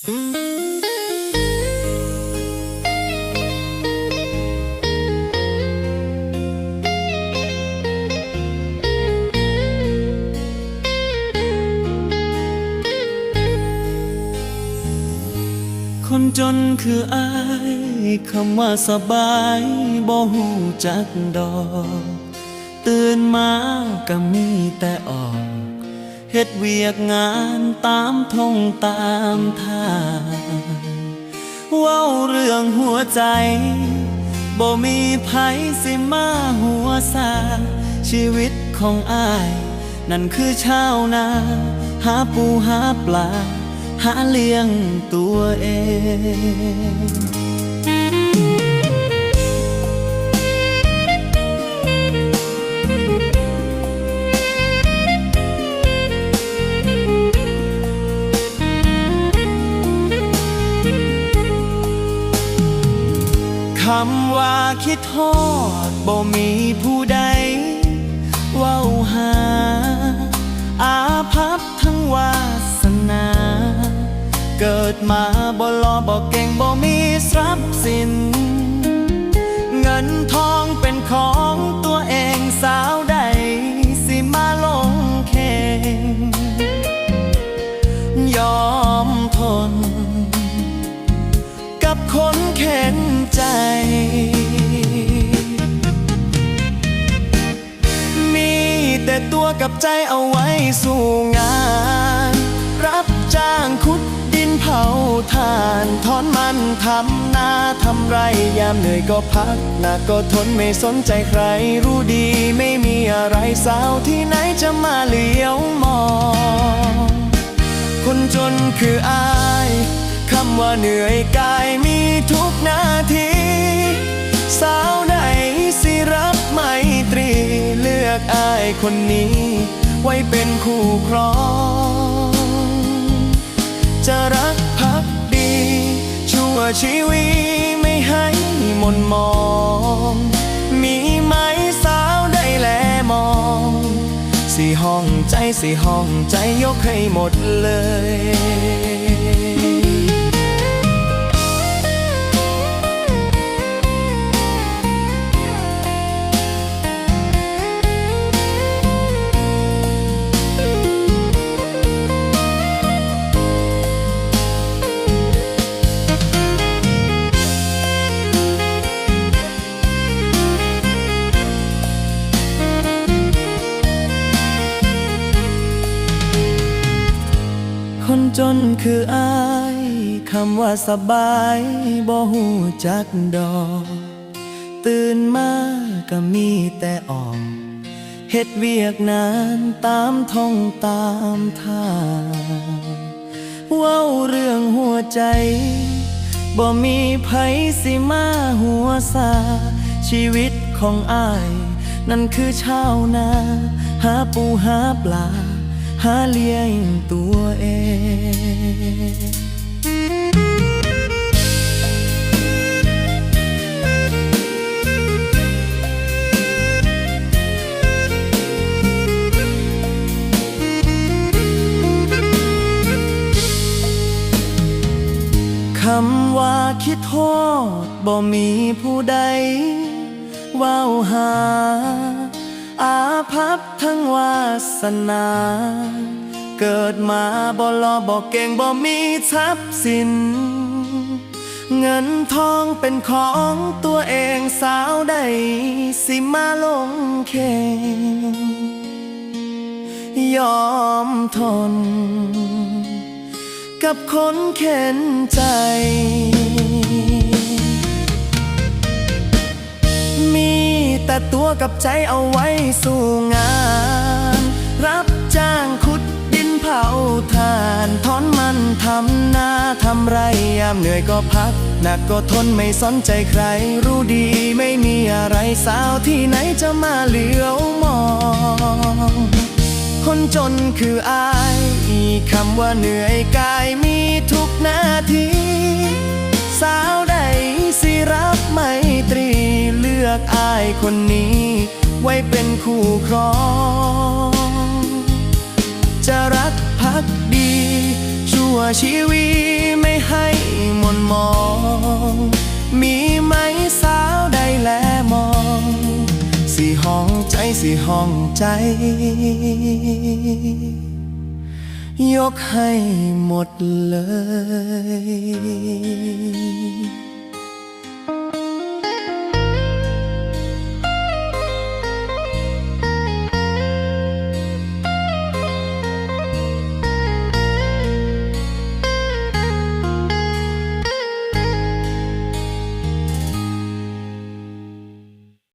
คนจนคืออายคำว่าสบายบ่หูจักดอก ตื่นมาก็มีแต่ออก เฮ็ดเวียกงานตามทงตามทางเว้าเรื่องหัวใจบ่มีไผสิมาหัวซาชีวิตของอาย นั่นคือชาวนา หาปูหาปลา หาเลี้ยงตัวเองำว่าคิดทอดบ่มีผู้ใดเว้าหา อาภัพทั้งวาสนา เกิดมาบ่ลอบ่เก่งบ่มีทรัพย์สิน ใจเอาไว้สู่งาน รับจ้างขุดดินเผาทานถอนมันทำนาทำไร ยามเหนื่อยก็พักหนักก็ทนไม่สนใจใคร รู้ดีไม่มีอะไรสาวที่ไหนจะมาเลี้ยวมอง คนจนคืออาย คำว่าเหนื่อยกายมีทุกนาที คนนี้ ไว้เป็นคู่ครอง จะรักพักดี ชั่วชีวิตไม่ให้หมนมอง มีไหมสาวได้แลมอง สี่ห้องใจสี่ห้องใจยกให้หมดเลย คนจนคืออายคำว่าสบายบ่หูจักดอกตื่นมาก็มีแต่ออกเฮ็ดเวียกนานตามท่องตามทางเว้าเรื่องหัวใจบ่มีไผสิมาหัวซาชีวิตของอาย นั่นคือชาวนา หาปูหาปลา หาเลี้ยงตัวเองคำว่าคิดโทษบ่มีผู้ใดว้าหา ภัพทั้งวาสนา เกิดมาบ่รอบ่เก่งบ่มีทรัพย์สิน เงินทองเป็นของตัวเองสาวใดสิมาลงเข่งยอมทน กับคนเข็นใจ แต่ตัวกับใจเอาไว้สู่งาน รับจ้างขุดดินเผาทานถอนมันทำนาทำไรยามเหนื่อยก็พัก หนักก็ทนไม่สนใจใคร รู้ดีไม่มีอะไรสาวที่ไหนจะมาเหลียวมอง คนจนคืออายอีคำว่าเหนื่อยกายมีทุกนาที สาวใดสิรั อกอายคนนี้ ไว้เป็นคู่ครอง จะรักพักดี ชั่วชีวิตไม่ให้มนมอง มีไหมสาวใดแลมอง สีห้องใจสีห้องใจ ยกให้หมดเลย